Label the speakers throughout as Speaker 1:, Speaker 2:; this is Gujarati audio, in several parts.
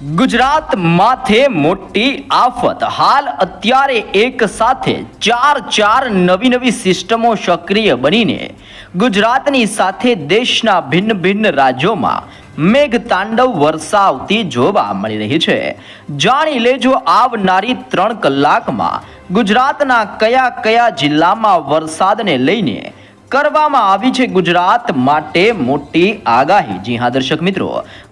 Speaker 1: ગુજરાત માથે મોટી આફત. હાલ અત્યારે એક સાથે ચાર ચાર નવી નવી સિસ્ટમો સક્રિય બનીને ગુજરાતની સાથે દેશના ભિન્ન ભિન્ન રાજ્યોમાં મેઘ તાંડવ વરસાવતી જોવા મળી રહી છે. જાણી લેજો આવનારી ત્રણ કલાકમાં ગુજરાતના કયા કયા જિલ્લામાં વરસાદને લઈને કરવામાં આવી છે ગુજરાત માટે મોટી આગાહી. જી હા, દર્શક મિત્રો.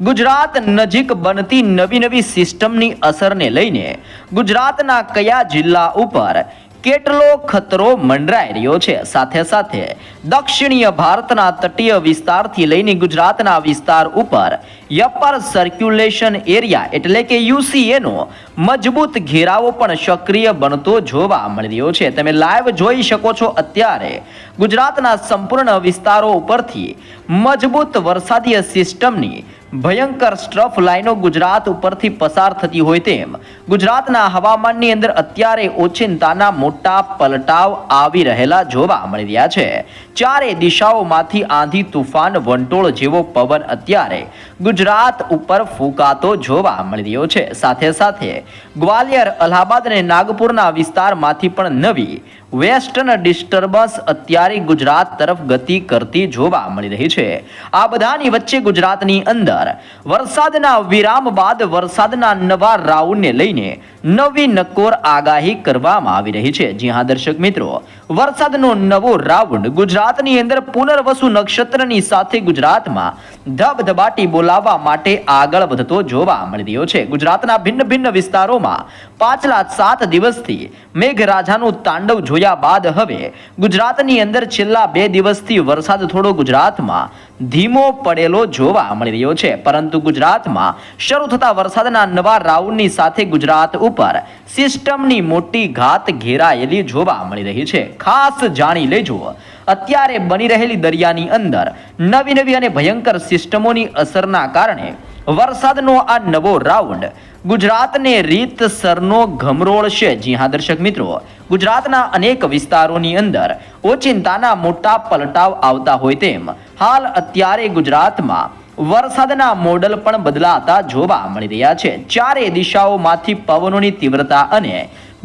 Speaker 1: ગુજરાત નજીક બનતી નવી નવી સિસ્ટમની અસરને લઈને ગુજરાતના કયા જિલ્લા ઉપર કેટલો ખતરો મંડરાઈ રહ્યો છે? સાથે સાથે દક્ષિણીય ભારતના તટીય વિસ્તારથી લઈને ગુજરાતના વિસ્તાર ઉપર યપર સર્ક્યુલેશન એરિયા એટલે કે યુસીએનો મજબૂત ઘેરાવો પણ સક્રિય બનતો જોવા મળી રહ્યો છે. તમે લાઈવ જોઈ શકો છો અત્યારે ગુજરાતના સંપૂર્ણ વિસ્તારો ઉપરથી મજબૂત વરસાદીય સિસ્ટમની ભયંકર સ્ટ્રફ લાઈનો ગુજરાત ઉપરથી પસાર થતી હોય તેમ. ગુજરાતના હવામાનની અંદર અત્યારે ઓચિંતાના મોટા પલટાવ આવી રહેલા જોવા મળી રહ્યા છે. ચારે દિશાઓમાંથી આંધી તુફાન, વંટોળ જેવો પવન અત્યારે ગુજરાત ઉપર ફૂંકાતો જોવા મળી રહ્યો છે. સાથે સાથે ગ્વાલિયર, અલ્હાબાદ અને નાગપુરના વિસ્તારમાંથી પણ નવી વેસ્ટર્ન ડિસ્ટર્બન્સ અત્યારે ગુજરાત તરફ ગતિ કરતી જોવા મળી રહી છે. આ બધાની વચ્ચે ગુજરાતની અંદર વરસાદના વિરામ બાદ વરસાદના નવા રાઉન્ડને લઈને નવી નકોર આગાહી કરવામાં આવી રહી છે. જી હા, દર્શક મિત્રો, વરસાદનો નવો રાઉન્ડ ગુજરાતની અંદર પુનર્વસુ નક્ષત્રની સાથે ગુજરાતમાં ધબધબાટી બોલાવવા માટે આગળ વધતો જોવા મળી રહ્યો છે. ગુજરાતના ભિન્ન ભિન્ન વિસ્તારોમાં પાછલા સાત દિવસથી મેઘરાજાનું તાંડવ જોયા બાદ હવે ગુજરાતની અંદર છેલ્લા બે દિવસથી વરસાદ થોડો ગુજરાતમાં ધીમો પડેલો જોવા મળી રહ્યો છે. પરંતુ ગુજરાતમાં શરૂ થતા વરસાદના નવા રાઉન્ડની સાથે ગુજરાત ઉપર સિસ્ટમની મોટી ઘાત ઘેરાયેલી જોવા મળી રહી છે. ખાસ જાણી લેજો, અત્યારે બની રહેલી દરિયાની અંદર નવી નવી અને ભયંકર સિસ્ટમોની અસરના કારણે વરસાદનો આ નવો રાઉન્ડ. ગુજરાતને રીતસરનો ગમરોળશે જી હા, દર્શક મિત્રો. ગુજરાતના અનેક વિસ્તારોની અંદર ઓચિંતાના મોટા પલટાવ આવતા હોય તેમ. હાલ અત્યારે ગુજરાતમાં વરસાદના મોડલ પણ બદલાતા જોવા મળી રહ્યા છે. ચારે દિશાઓમાંથી પવનોની તીવ્રતા અને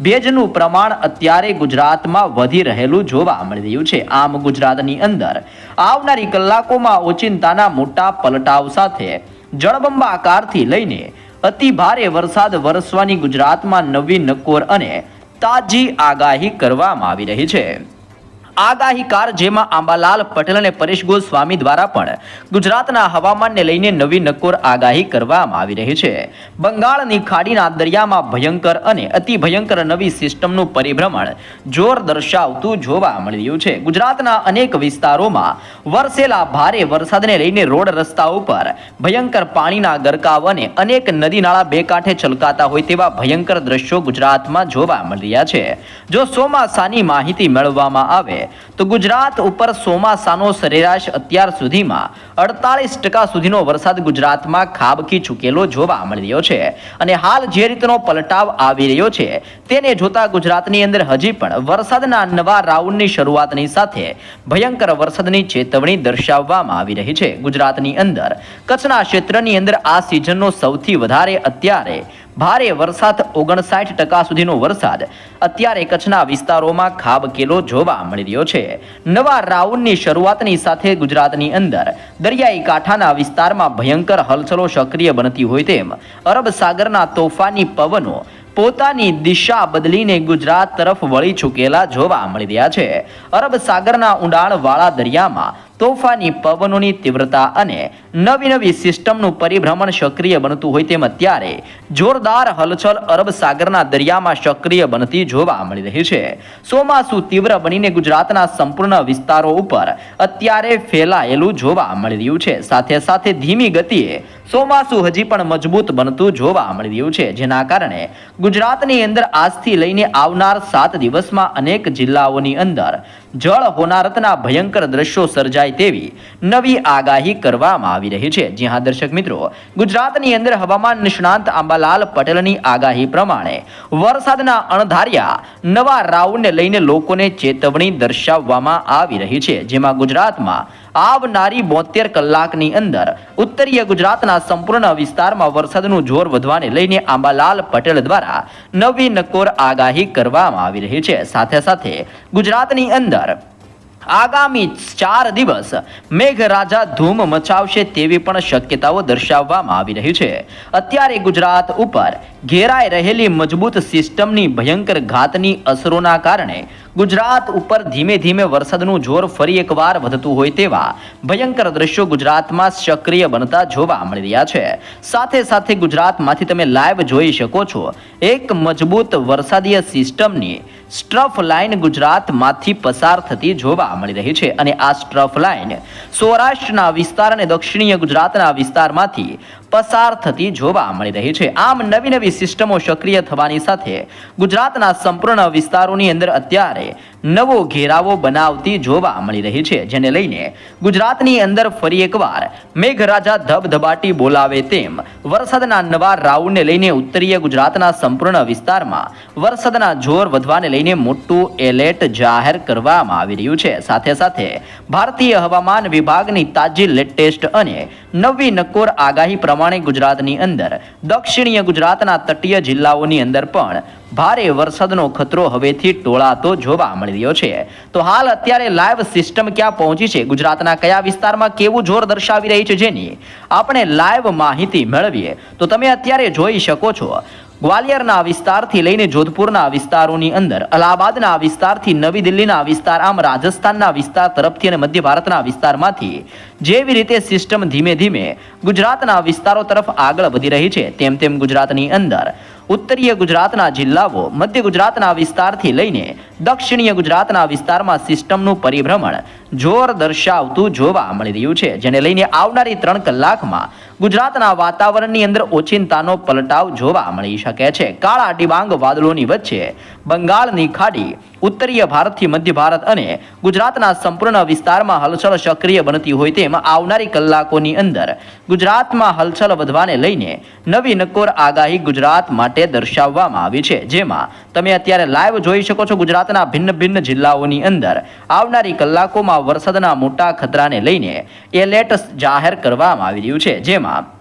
Speaker 1: ભેજનું પ્રમાણ અત્યારે ગુજરાતમાં વધી રહેલું જોવા મળી રહ્યું છે. આમ ગુજરાતની અંદર આવનારી કલાકોમાં ઓચિંતાના મોટા પલટાવ સાથે જળબંબાકારથી લઈને અતિ ભારે વરસાદ વરસવાની ગુજરાતમાં નવી નકોર અને તાજી આગાહી કરવામાં આવી રહી છે. આગાહીકાર જેમાં આંબાલાલ પટેલ અને પરેશ ગોસ્વામી દ્વારા પણ ગુજરાતના હવામાનને લઈને નવી નકોર આગાહી કરવામાં આવી રહી છે. બંગાળની ખાડીના દરિયામાં ભયંકર અને અતિ ભયંકર નવી સિસ્ટમનું પરિભ્રમણ જોર દર્શાવતું જોવા મળી રહ્યું છે. ગુજરાતના અનેક વિસ્તારોમાં વરસેલા ભારે વરસાદને લઈને રોડ રસ્તા ઉપર ભયંકર પાણીના ગરકાવ અને અનેક નદી નાળા બે કાંઠે છલકાતા હોય તેવા ભયંકર દ્રશ્યો ગુજરાતમાં જોવા મળી રહ્યા છે. જો ચોમાસાની માહિતી મેળવવામાં આવે તો ગુજરાત ઉપર ચોમાસાનો સરેરાશ અત્યાર સુધીમાં અડતાલીસ ટકા સુધીનો વરસાદ ગુજરાતમાં ખાબકી ચૂકેલો જોવા મળી રહ્યો છે. અને હાલ જે રીતનો પલટાવ આવી રહ્યો છે, તેને જોતા ગુજરાતની અંદર હજી પણ વરસાદના નવા રાઉન્ડની શરૂઆતની સાથે ભયંકર વરસાદની ચેતવણી દર્શાવવામાં આવી રહી છે. ગુજરાતની અંદર કચ્છના ક્ષેત્રની અંદર આ સિઝનનો સૌથી વધારે અત્યારે ભારે વરસાદ ઓગણસાઠ ટકા સુધીનો વરસાદ. અત્યારે કચ્છના વિસ્તારોમાં ખાબકેલો જોવા મળી રહ્યો છે. નવા રાઉન્ડની શરૂઆતની સાથે ગુજરાતની અંદર. દરિયાઈ કાંઠાના વિસ્તારમાં ભયંકર હલચલો સક્રિય બનતી હોય તેમ અરબ સાગરના તોફાની પવનો પોતાની દિશા બદલીને ગુજરાત તરફ વળી ચૂકેલા જોવા મળી રહ્યા છે. અરબ સાગરના ઊંડાણવાળા દરિયામાં તોફાની પવનોની તીવ્રતા અને નવી નવી સિસ્ટમનું પરિભ્રમણ સક્રિય બનતું હોય તેમ અત્યારે જોરદાર હલચલ અરબ સાગરના દરિયામાં સક્રિય બનતી જોવા મળી રહી છે. ચોમાસું તીવ્ર બનીને ગુજરાતના સંપૂર્ણ વિસ્તારો ઉપર અત્યારે ફેલાયેલું જોવા મળી રહ્યું છે. સાથે સાથે ધીમી ગતિએ ચોમાસું હજી પણ મજબૂત બનતું જોવા મળી રહ્યું છે, જેના કારણે ગુજરાતની અંદર આજથી લઈને આવનાર સાત દિવસમાં અનેક જિલ્લાઓની અંદર જળ હોનારતના ભયંકર દ્રશ્યો સર્જાય તેવી નવી આગાહી કરવામાં આવી રહી છે. જી હા, દર્શક મિત્રો, ગુજરાતની અંદર હવામાન નિષ્ણાંત આંબાલાલ પટેલની આગાહી પ્રમાણે વરસાદના અણધાર્યા નવા રાઉન્ડને લઈને લોકોને ચેતવણી દર્શાવવામાં આવી રહી છે. જેમાં ગુજરાતમાં આવનારી બોતેર કલાકની અંદર ઉત્તરીય ગુજરાતના સંપૂર્ણ વિસ્તારમાં વરસાદનું જોર વધવાને લઈને આંબાલાલ પટેલ દ્વારા નવી નકોર આગાહી કરવામાં આવી રહી છે. સાથે સાથે ગુજરાતની અંદર આગામી ચાર દિવસ મેઘરાજા ધૂમ મચાવશે તેવી પણ શક્યતાઓ દર્શાવવામાં આવી રહી છે. અત્યારે ગુજરાત ઉપર ઘેરાઈ રહેલી મજબૂત સિસ્ટમની ભયંકર ઘાતની અસરોના કારણે ગુજરાત ઉપર ધીમે ધીમે વરસાદનું જોર ફરી એકવાર વધતું હોય તેવા ભયંકર દ્રશ્યો ગુજરાતમાં સક્રિય બનતા જોવા મળી રહ્યા છે. સાથે સાથે ગુજરાતમાંથી તમે લાઈવ જોઈ શકો છો એક મજબૂત વરસાદીય સિસ્ટમની સ્ટ્રફ લાઇન ગુજરાતમાંથી પસાર થતી જોવા મળી રહી છે અને આ સ્ટ્રફ લાઇન સૌરાષ્ટ્રના વિસ્તાર અને દક્ષિણીય ગુજરાતના વિસ્તારમાંથી પસાર થતી જોવા મળી રહી છે. આમ નવી નવી સિસ્ટમો સક્રિય થવાની સાથે ગુજરાતના સંપૂર્ણ વિસ્તારોની અંદર અત્યારે નવો ઘેરાવો બનાવતી જોવા મળી રહી છે, જેને લઈને ગુજરાતની અંદર ફરી એકવાર મેઘરાજા ધબધબાટી બોલાવે તેમ વરસાદના નવા રાઉન્ડને લઈને ઉત્તરીય ગુજરાતના સંપૂર્ણ વિસ્તારમાં વરસાદના જોર વધવાને લઈને મોટું એલર્ટ જાહેર કરવામાં આવી રહ્યું છે. સાથે સાથે ભારતીય હવામાન વિભાગની તાજી લેટેસ્ટ અને નવી નકોર આગાહી પ્રમાણે ગુજરાતની અંદર દક્ષિણીય ગુજરાતના તટીય જિલ્લાઓની અંદર પણ ભારે વરસાદનો ખતરો હવેથી ટોળાતો જોવા મળી રહ્યો છે. તો હાલ અત્યારે લાઈવ સિસ્ટમ ક્યાં પહોંચી છે? ગુજરાતના કયા વિસ્તારમાં કેવું જોર દર્શાવી રહી છે જેની આપણે લાઈવ માહિતી મેળવીએ. તો તમે અત્યારે જોઈ શકો છો. ગ્વાલિયરના વિસ્તારથી લઈને જોધપુરના વિસ્તારોની અંદર, અલ્હાબાદના વિસ્તારથી નવી દિલ્હીના વિસ્તાર, આમ રાજસ્થાનના વિસ્તાર તરફથી અને મધ્ય ભારતના વિસ્તારમાંથી જેવી રીતે સિસ્ટમ ધીમે ધીમે ગુજરાતના વિસ્તારો તરફ આગળ વધી રહી છે, તેમ તેમ ગુજરાતની અંદર ઉત્તરીય ગુજરાતના જિલ્લાઓ, મધ્ય ગુજરાતના વિસ્તારથી લઈને દક્ષિણીય ગુજરાતના વિસ્તારમાં સિસ્ટમનું પરિભ્રમણ જોર દર્શાવતું જોવા મળી રહ્યું છે, જેને લઈને આવનારી ત્રણ કલાકમાં ગુજરાતના વાતાવરણની અંદર ઓચિંતાનો પલટાવ જોવા મળી શકે છે. કાળા ડિબાંગ વાદળોની વચ્ચે બંગાળની ખાડી, ઉત્તરીય ભારતથી મધ્ય ભારત અને ગુજરાતના સંપૂર્ણ વિસ્તારમાં હલચલ સક્રિય બનતી હોય તેમ આવનારી કલાકોની અંદર ગુજરાતમાં હલચલ વધવાને લઈને નવી નકોર આગાહી ગુજરાત માટે દર્શાવવામાં આવી છે. જેમાં તમે અત્યારે લાઈવ જોઈ શકો છો ગુજરાતના ભિન્ન ભિન્ન જિલ્લાઓની અંદર. આવનારી કલાકોમાં વરસાદના મોટા ખતરાને લઈને એલર્ટ જાહેર કરવામાં આવી રહ્યું છે. જેમાં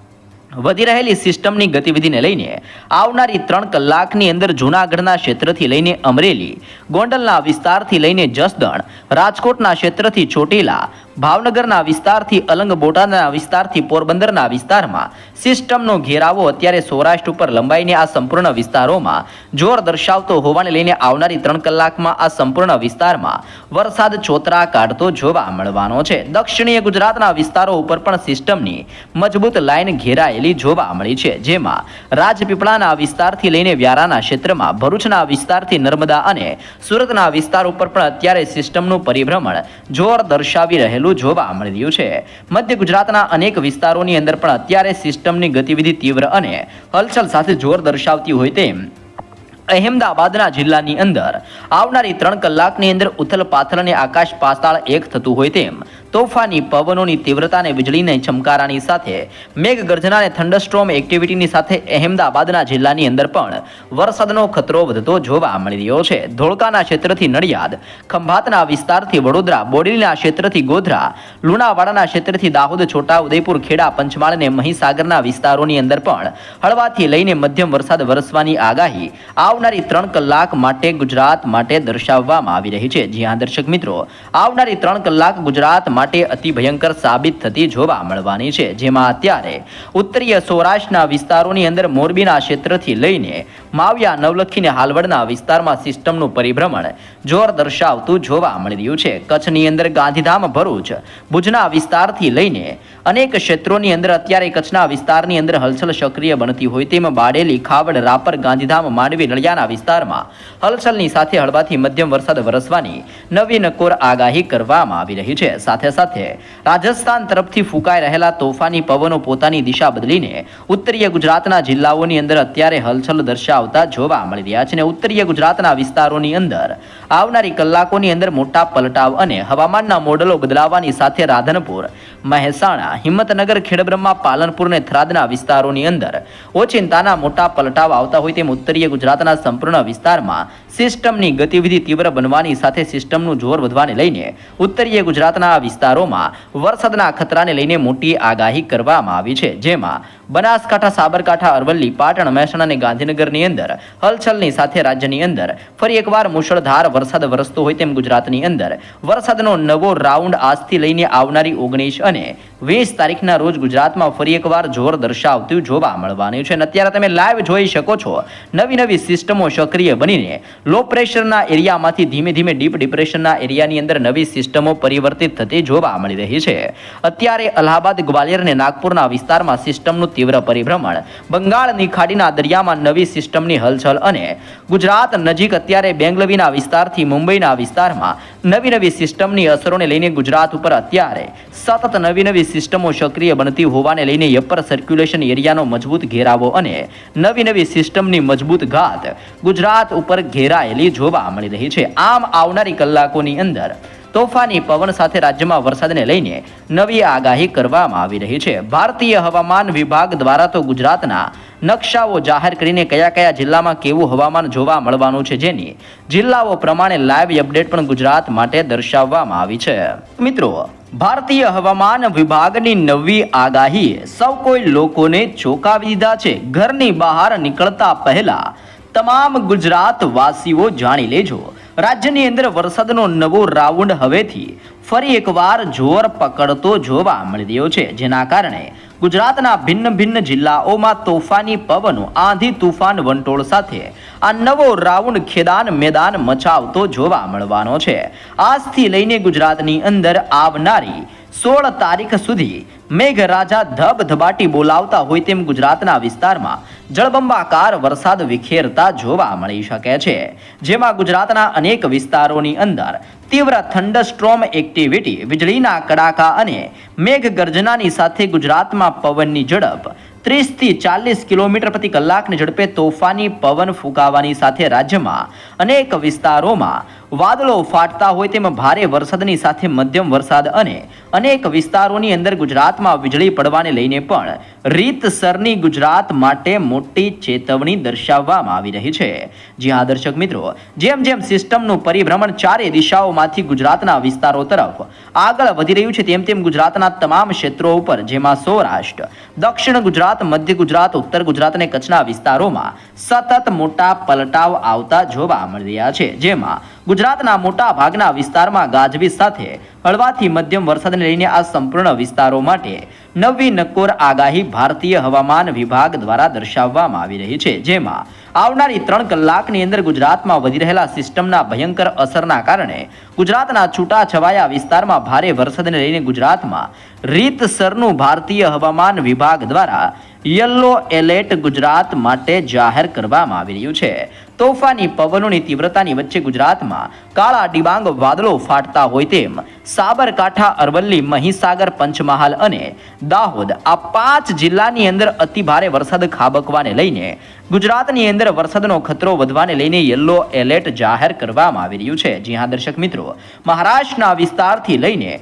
Speaker 1: વધી રહેલી સિસ્ટમની ગતિવિધિને લઈને આવનારી ત્રણ કલાકની અંદર જૂનાગઢના ક્ષેત્રથી લઈને અમરેલી, ગોંડલના વિસ્તારથી લઈને જસદણ, રાજકોટના ક્ષેત્રથી ચોટીલા ભાવનગરના વિસ્તારથી અલંગ બોટાદના વિસ્તારથી પોરબંદરના વિસ્તારમાં સિસ્ટમનો ઘેરાવો અત્યારે સૌરાષ્ટ્ર ઉપર લંબાઈને આ સંપૂર્ણ વિસ્તારોમાં જોર દર્શાવતો હોવાને લઈને આવનારી ત્રણ કલાકમાં આ સંપૂર્ણ વિસ્તારમાં વરસાદ છોતરા કાઢતો જોવા મળવાનો છે. દક્ષિણીય ગુજરાતના વિસ્તારો ઉપર પણ સિસ્ટમની મજબૂત લાઇન ઘેરાયેલી જોવા મળી છે, જેમાં રાજપીપળાના વિસ્તારથી લઈને વ્યારાના ક્ષેત્રમાં, ભરૂચના વિસ્તારથી નર્મદા અને સુરતના વિસ્તાર ઉપર પણ અત્યારે સિસ્ટમનું પરિભ્રમણ જોર દર્શાવી રહેલું જોવા મળી રહ્યું છે. મધ્ય ગુજરાતના અનેક વિસ્તારોની અંદર પણ અત્યારે સિસ્ટમની ગતિવિધિ તીવ્ર અને હલચલ સાથે જોર દર્શાવતી હોય તેમ અહેમદાબાદના જિલ્લાની અંદર આવનારી ત્રણ કલાકની અંદર ઉથલ પાથલ અને આકાશ પાતાળ એક થતું હોય તેમ તોફાની પવનોની તીવ્રતાને વીજળીને ચમકારાની સાથે મેઘગર્જના અને એક્ટિવિટીની સાથે અહેમદાબાદના જિલ્લાની અંદર પણ વરસાદનો ખતરો વધતો જોવા મળી રહ્યો છે. ધોળકાના ક્ષેત્રથી નડિયાદ, ખંભાતના વિસ્તારથી વડોદરા, બોડેલીના ક્ષેત્રથી ગોધરા, લુણાવાડાના ક્ષેત્રથી દાહોદ છોટા ઉદયપુર ખેડા, પંચમહાલ અને મહીસાગરના વિસ્તારોની અંદર પણ હળવાથી લઈને મધ્યમ વરસાદ વરસવાની આગાહી આવનારી ત્રણ કલાક માટે ગુજરાત માટે દર્શાવવામાં આવી રહી છે. જ્યાં દર્શક મિત્રો, આવનારી ત્રણ કલાક ગુજરાત માટે અતિ ભયંકર સાબિત થતી જોવા મળવાની છે, જેમાં અત્યારે ઉત્તરીય સૌરાષ્ટ્રના વિસ્તારોની અંદર મોરબીના ક્ષેત્રથી લઈને માવિયા નવલખી અને હાલવડના વિસ્તારમાં સિસ્ટમનું પરિભ્રમણ. જોર દર્શાવતું જોવા મળી રહ્યું છે. કચ્છની અંદર ગાંધીધામ ભરૂચ, ભુજના વિસ્તારથી લઈને અનેક ક્ષેત્રોની અંદર અત્યારે કચ્છના વિસ્તારની અંદર હલચલ સક્રિય બનતી હોય તેમ બાડેલી, ખાવડ, રાપર, ગાંધીધામ, માંડવી, નળિયાના વિસ્તારમાં હલચલની સાથે હળવાથી મધ્યમ વરસાદ વરસવાની નવી નકોર આગાહી કરવામાં આવી રહી છે. સાથે સાથે રાજસ્થાન તરફથી ફૂંકાઈ રહેલા તોફાની પવનો પોતાની દિશા બદલીને ઉત્તરીય ગુજરાતના જિલ્લાઓની અંદર અત્યારે હલચલ દર્શાવ દર્શાવતા જોવા મળી રહ્યા છે અને ઉત્તરીય ગુજરાતના વિસ્તારોની અંદર આવનારી કલાકોની અંદર મોટા પલટાવ અને હવામાનના મોડલો બદલાવાની સાથે રાધનપુર, મહેસાણા, હિંમતનગર, ખેડબ્રહ્મા, પાલનપુર અને થરાદના વિસ્તારોની અંદર ઓચિંતાના મોટા પલટાવ આવતા હોય તેમ ઉત્તરીય ગુજરાતના સંપૂર્ણ વિસ્તારમાં સિસ્ટમની ગતિવિધિ તીવ્ર બનવાની સાથે સિસ્ટમનું જોર વધવાને લઈને ઉત્તરીય ગુજરાતના વિસ્તારોમાં વરસાદના ખતરાને લઈને મોટી આગાહી કરવામાં આવી છે. જેમાં બનાસકાંઠા, સાબરકાંઠા, અરવલ્લી, પાટણ, મહેસાણા અને ગાંધીનગરની અંદર હલચલની સાથે રાજ્યની અંદર ફરી એકવાર મુશળધાર વરસાદ વરસતો હોય તેમ ગુજરાતની અંદર. વરસાદનો નવો રાઉન્ડ આજથી લઈને આવનારી ઓગણીસ અને વીસ તારીખના રોજ ગુજરાતમાં ફરી એકવાર જોર દર્શાવતું જોવા મળવાનું છે. અને અત્યારે તમે લાઈવ જોઈ શકો છો, નવી નવી સિસ્ટમો સક્રિય બનીને લો પ્રેશરના એરિયામાંથી ધીમે ધીમે ડીપ ડિપ્રેશનના એરિયાની અંદર નવી સિસ્ટમો પરિવર્તિત થતી જોવા મળી રહી છે. અત્યારે અલ્હાબાદ, ગ્વાલિયર અને નાગપુરના વિસ્તારમાં સિસ્ટમનું તીવ્ર પરિભ્રમણ. બંગાળની ખાડીના દરિયામાં નવી સિસ્ટમની હલચલ અને ગુજરાત નજીક અત્યારે બેંગલવીના વિસ્તારથી મુંબઈના વિસ્તારમાં નવી નવી સિસ્ટમની અસરોને લઈને ગુજરાત ઉપર અત્યારે સતત નવી નવી સિસ્ટમો સક્રિય બનતી હોવાને લઈને અપર સર્ક્યુલેશન એરિયાનો મજબૂત ઘેરાવો અને નવી નવી સિસ્ટમની મજબૂત ઘાત ગુજરાત ઉપર ઘેરાયેલી જોવા મળી રહી છે. આમ આવનારી કલાકોની અંદર તોફાની પવન સાથે રાજ્યમાં વરસાદને લઈને નવી આગાહી કરવામાં આવી રહી છે. ભારતીય હવામાન વિભાગ દ્વારા તો ગુજરાતના નકશાઓ જાહેર કરીને કયા કયા જિલ્લામાં કેવું હવામાન જોવા મળવાનું છે જેની જિલ્લાઓ પ્રમાણે લાઈવ અપડેટ પણ ગુજરાત માટે દર્શાવવામાં આવી છે. મિત્રો, ભારતીય હવામાન વિભાગની નવી આગાહીએ સૌ કોઈ લોકોને ચોંકાવી દીધા છે. ઘરની બહાર નીકળતા પહેલા તમામ ગુજરાતવાસીઓ જાણી લેજો. રાજ્યની અંદર વરસાદનો નવો રાઉન્ડ હવેથી ફરી એકવાર જોર પકડતો જોવા મળી રહ્યો છે. જેના કારણે ગુજરાતના ભિન્ન ભિન્ન જિલ્લાઓમાં તોફાની પવનો, આંધી તુફાન, વંટોળ સાથે આ નવો રાઉન્ડ ખેદાન મેદાન મચાવતો જોવા મળવાનો છે. આજથી લઈને ગુજરાતની અંદર આવનારી સોળ તારીખ સુધી મેઘરાજા ધબધબાટી બોલાવતા હોય તેમ ગુજરાતના વિસ્તારમાં જળબંબાકાર વરસાદ વિખેરતા જોવા મળી શકે છે. જેમાં ગુજરાતના અનેક વિસ્તારોની અંદર તીવ્ર થંડરસ્ટ્રોમ એક્ટિવિટી, વીજળીના કડાકા અને મેઘગર્જનાની સાથે ગુજરાતમાં પવનની ઝડપ ત્રીસથી ચાલીસ કિલોમીટર પ્રતિ કલાકની ઝડપે તોફાની પવન ફૂંકાવાની સાથે રાજ્યમાં અનેક વિસ્તારોમાં વાદળો ફાટતા હોય તેમ ભારે વરસાદની સાથે મધ્યમ વરસાદ અને અનેક વિસ્તારોની અંદર ગુજરાતમાં વીજળી પડવાને લઈને પણ રીતસરની ગુજરાત માટે મોટી ચેતવણી દર્શાવવામાં આવી રહી છે. જી હા, દર્શક મિત્રો, જેમ જેમ સિસ્ટમનું પરિભ્રમણ ચારે દિશાઓમાંથી ગુજરાતના વિસ્તારો તરફ આગળ વધી રહ્યું છે, તેમ તેમ ગુજરાતના તમામ ક્ષેત્રો ઉપર, જેમાં સૌરાષ્ટ્ર, દક્ષિણ ગુજરાત, મધ્ય ગુજરાત, ઉત્તર ગુજરાત અને કચ્છના વિસ્તારોમાં સતત મોટા પલટાવ આવતા જોવા મળી રહ્યા છે. જેમાં ગુજરાતના મોટા ભાગના વિસ્તારમાં ગાજવીજ સાથે હળવાથી મધ્યમ વરસાદને લઈને આ સંપૂર્ણ વિસ્તારો માટે નવી નક્કોર આગાહી ભારતીય હવામાન વિભાગ દ્વારા દર્શાવવામાં આવી રહી છે, જેમાં આવનારી ત્રણ કલાકની અંદર ગુજરાતમાં વધી રહેલા સિસ્ટમના ભયંકર અસરના કારણે ગુજરાતના છૂટાછવાયા વિસ્તારમાં ભારે વરસાદને લઈને ગુજરાતમાં રીતસરનું ભારતીય હવામાન વિભાગ દ્વારા યલો એલર્ટ ગુજરાત માટે જાહેર કરવામાં આવી રહ્યું છે. તોફાની પવનોની તીવ્રતાની વચ્ચે ગુજરાતમાં કાળા ડિબાંગ વાદળો ફાટતા હોય તેમ સાબરકાંઠા, અરવલ્લી, મહીસાગર, પંચમહાલ અને દાહોદ આ પાંચ જિલ્લાની અંદર અતિભારે વરસાદ ખાબકવાને લઈને ગુજરાતની અંદર વરસાદનો ખતરો વધવાને લઈને યલો એલર્ટ જાહેર કરવામાં આવી રહ્યું છે. જી દર્શક મિત્રો, મહારાષ્ટ્રના વિસ્તારથી લઈને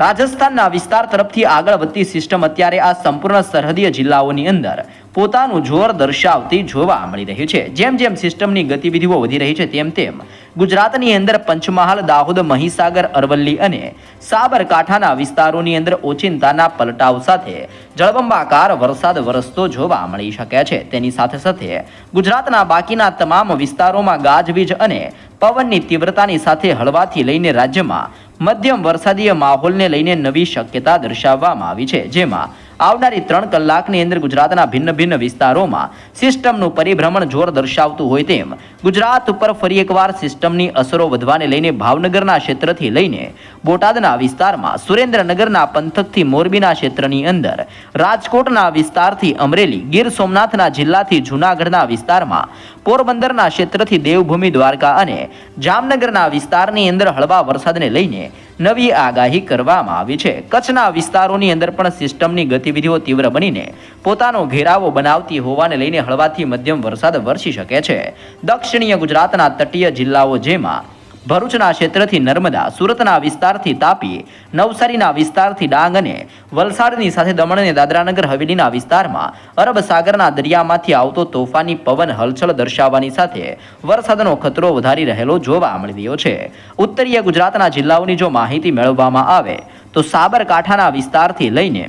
Speaker 1: રાજસ્થાનના વિસ્તાર તરફથી આગળ વધતી સિસ્ટમ અત્યારે આ સંપૂર્ણ સરહદીય જિલ્લાઓની અંદર પોતાનું જોર દર્શાવતી જોવા મળી રહી છે. જેમ જેમ સિસ્ટમની ગતિવિધિઓ વધી રહી છે, તેમ તેમ ગુજરાતની અંદર પંચમહાલ, દાહોદ, મહીસાગર, અરવલ્લી અને સાબરકાંઠાના વિસ્તારોની અંદર ઓચિંતાના પલટાવ સાથે જળબંબાકાર વરસાદ વરસતો જોવા મળી શકે છે. તેની સાથે સાથે ગુજરાતના બાકીના તમામ વિસ્તારોમાં ગાજવીજ અને પવનની તીવ્રતાની સાથે હળવાથી લઈને રાજ્યમાં મધ્યમ વરસાદીય માહોલને લઈને નવી શક્યતા દર્શાવવામાં આવી છે, જેમાં આવનારી ત્રણ કલાકની અંદર ગુજરાતના ભિન્ન ભિન્ન વિસ્તારોમાં સિસ્ટમનું પરિભ્રમણ જોર દર્શાવતું હોય તેમ ગુજરાત ઉપર ફરી એકવાર સિસ્ટમની અસરો વધવાને લઈને ભાવનગરના ક્ષેત્રથી લઈને બોટાદના વિસ્તારમાં, સુરેન્દ્રનગરના પંથકથી મોરબીના ક્ષેત્રની અંદર, રાજકોટના વિસ્તારથી અમરેલી, ગીર સોમનાથના જિલ્લાથી જૂનાગઢના વિસ્તારમાં પોરબંદરના ક્ષેત્રથી દેવભૂમિ દ્વારકા અને જામનગરના વિસ્તારની અંદર હળવા વરસાદને લઈને નવી આગાહી કરવામાં આવી છે. કચ્છના વિસ્તારોની અંદર પણ સિસ્ટમની ગતિવિધિઓ તીવ્ર બનીને પોતાનો ઘેરાવો બનાવતી હોવાને લઈને હળવાથી મધ્યમ વરસાદ વરસી શકે છે. દક્ષિણીય ગુજરાતના તટીય જિલ્લાઓ જેમાં ભરૂચના ક્ષેત્રથી નર્મદા સુરતના વિસ્તારથી તાપી, નવસારીના વિસ્તારથી ડાંગ અને વલસાડની સાથે દમણ અને દાદરાનગર હવેલીના વિસ્તારમાં અરબ સાગરના દરિયામાંથી આવતો તોફાની પવન હલચલ દર્શાવવાની સાથે વરસાદનો ખતરો વધારી રહેલો જોવા મળી રહ્યો છે. ઉત્તરીય ગુજરાતના જિલ્લાઓની જો માહિતી મેળવવામાં આવે, તો સાબરકાંઠાના વિસ્તારથી લઈને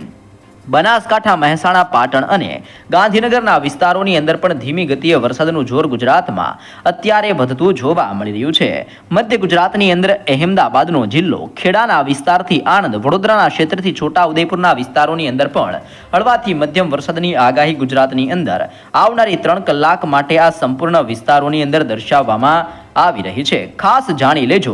Speaker 1: બનાસકાંઠા, મહેસાણા, પાટણ અને ગાંધીનગરના વિસ્તારોની અંદર પણ ધીમી ગતિએ વરસાદનું જોર ગુજરાતમાં અત્યારે વધતું જોવા મળી રહ્યું છે. મધ્ય ગુજરાતની અંદર અહેમદાબાદનો જિલ્લો, ખેડાના વિસ્તારથી આણંદ, વડોદરાના ક્ષેત્રથી છોટા ઉદયપુરના વિસ્તારોની અંદર પણ હળવાથી મધ્યમ વરસાદની આગાહી ગુજરાતની અંદર આવનારી ત્રણ કલાક માટે આ સંપૂર્ણ વિસ્તારોની અંદર દર્શાવવામાં આવી રહી છે. ખાસ જાણી લેજો,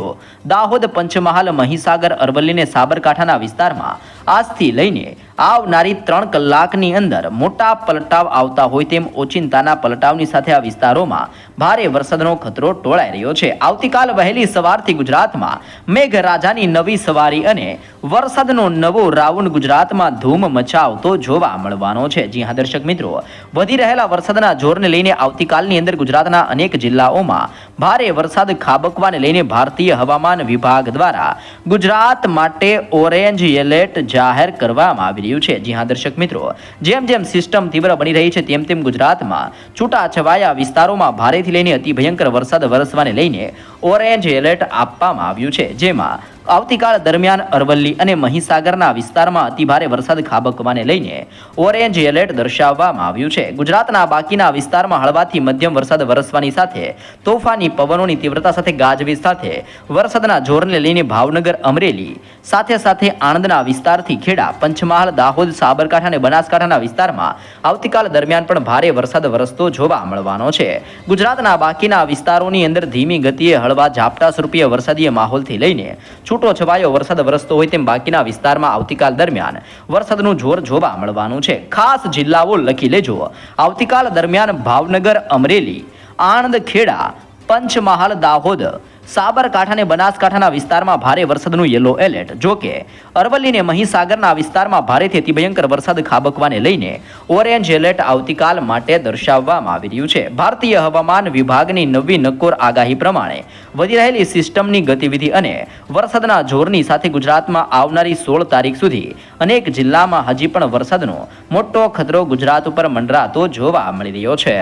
Speaker 1: દાહોદ, પંચમહાલ, મહીસાગર, અરવલ્લીને સાબરકાંઠાના વિસ્તારમાં આજથી લઈને આવનારી ત્રણ કલાકની અંદર મોટા પલટાવ આવતા હોય તેમ ઓચિંતાના પલટાવની સાથે આ વિસ્તારોમાં ભારે વરસાદનો ખતરો ટોળાઈ રહ્યો છે. આવતીકાલ વહેલી સવારથી ગુજરાતમાં મેઘરાજાની નવી સવારી અને વરસાદનો નવો રાઉન્ડ ગુજરાતમાં ધૂમ મચાવતો જોવા મળવાનો છે. જી હા, દર્શક મિત્રો. વધી રહેલા વરસાદના જોરને લઈને આવતીકાલની અંદર ગુજરાતના અનેક જિલ્લાઓમાં ભારે વરસાદ ખાબકવાને લઈને ભારતીય હવામાન વિભાગ દ્વારા ગુજરાત માટે ઓરેન્જ એલર્ટ જાહેર કરવામાં આવી રહ્યું છે. જી હા, દર્શક મિત્રો, જેમ જેમ સિસ્ટમ તીવ્ર બની રહી છે, તેમ તેમ ગુજરાતમાં છૂટાછવાયા વિસ્તારોમાં ભારેથી લઈને અતિ ભયંકર વરસાદ વરસવાને લઈને ઓરેન્જ એલર્ટ આપવામાં આવ્યું છે, જેમાં આવતીકાલ દરમિયાન અરવલ્લી અને મહીસાગરના વિસ્તારમાં અતિભારે વરસાદ ખાબકવાને લઈને ઓરેન્જ એલર્ટ દર્શાવવામાં આવ્યું છે. ગુજરાતના બાકીના વિસ્તારમાં હળવાથી મધ્યમ વરસાદ વરસવાની સાથે તોફાની પવનોની તીવ્રતા સાથે ગાજવીજ સાથે વરસાદના જોરને લઈને ભાવનગર, અમરેલી, સાથે સાથે આણંદના વિસ્તારથી ખેડા, પંચમહાલ, દાહોદ, સાબરકાંઠા અને બનાસકાંઠાના વિસ્તારમાં આવતીકાલ દરમિયાન પણ ભારે વરસાદ વરસતો જોવા મળવાનો છે. ગુજરાતના બાકીના વિસ્તારોની અંદર ધીમી ગતિએ હળવા ઝાપટા સ્વરૂપીય વરસાદીય માહોલથી લઈને છૂટો છવાયો વરસાદ વરસતો હોય તેમ બાકીના વિસ્તારમાં આવતીકાલ દરમિયાન વરસાદનું જોર જોવા મળવાનું છે. ખાસ જિલ્લાઓ લખી લેજો. આવતીકાલ દરમિયાન ભાવનગર, અમરેલી, આણંદ ખેડા પંચમહાલ દાહોદ. સાબરકાંઠા અને બનાસકાંઠાના વિસ્તારમાં ભારે વરસાદનું યલો એલર્ટ. જોકે, અરવલ્લી અને મહીસાગરના વિસ્તારમાં ભારેથી અતિભયંકર વરસાદ ખાબકવાને લઈને ઓરેન્જ એલર્ટ આવતીકાલ માટે દર્શાવવામાં આવી રહ્યું છે. ભારતીય હવામાન વિભાગની નવી નક્કોર આગાહી પ્રમાણે વધી રહેલી સિસ્ટમની ગતિવિધિ અને વરસાદના જોરની સાથે ગુજરાતમાં આવનારી સોળ તારીખ સુધી અનેક જિલ્લામાં હજી પણ વરસાદનો મોટો ખતરો ગુજરાત ઉપર મંડરાતો જોવા મળી રહ્યો છે.